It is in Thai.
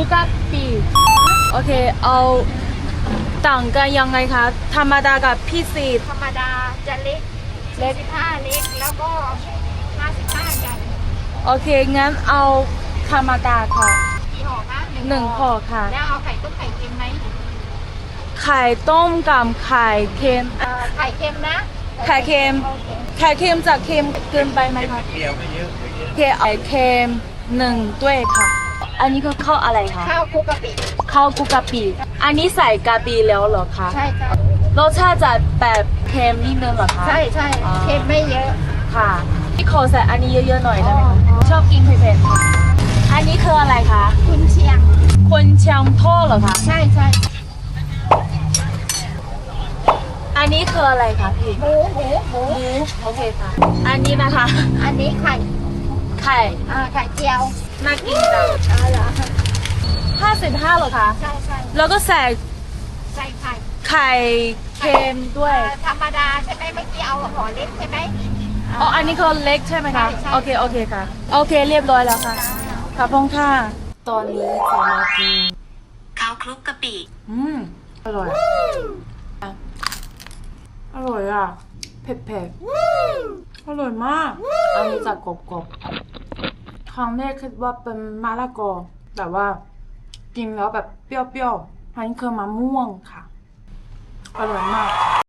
บุกะปิโอเค เอาต่างกันยังไงคะ ธรรมดากับพิเศษ ธรรมดาจะเล็กเล็ก45เล็กแล้วก็ 55ใหญ่โอเค งั้นเอาธรรมดาค่ะ กี่ห่อคะหนึ่งห่อค่ะ แล้วเอาไข่ต้มไข่เค็มไหมไข่ต้มกับไข่เค็ม เอ่อไข่เค็มนะไข่เค็มโอเคไข่เค็มจะเค็มเกินไปไหมคะเค็มไข่เค็มหนึ่งด้วยค่ะ อันนี้ก็ข้าวอะไรคะข้าวคลุกกะปิข้าวกุกกะปิอันนี้ใส่กะปิแล้วเหรอคะใช่ใช่รสชาติจะแบบเค็มนิดนึงเหรอคะใช่ใช่อ๋อเค็มไม่เยอะค่ะพี่ขอใส่อันนี้เยอะๆหน่อยได้ไหมอ๋คะอชอบกินเผ็ดๆค่ะอันนี้คืออะไรคะคุณเชียงคนเชียงโท่เหรอคะใช่ใช่อันนี้คืออะไรคะพี่หมูหมูหมูหมูโอเคค่ะ อันนี้นะคะ อันนี้ไข่ ไข่อ่าไข่เจียวน่ากินจังอ๋อเหรอห้าสิบห้าเหรอคะ ใช่ใช่แล้วก็ใส่ใส่ไข่ไข่เค็มด้วย เอ่อธรรมดาใช่ไหมเมื่อกี้เอาห่อเล็กใช่ไหม อ๋อ อันนี้คือเล็กใช่ไหมคะ ใช่ใช่ โอเค โอเคค่ะ โอเค เรียบร้อยแล้วค่ะขอบคุณค่ะ ตอนนี้จะมากิน ข้าวคลุกกะปิอืม อร่อยอะอร่อยอะ เผ็ดเผ็ดๆอร่อยมาก อันนี้จะกรอบๆค รั้งแรกคิดว่าเป็นมะละกอแต่ว่ากินแล้วแบบเปรี้ยวๆอันนี้คือมะม่วงค่ะ อร่อยมาก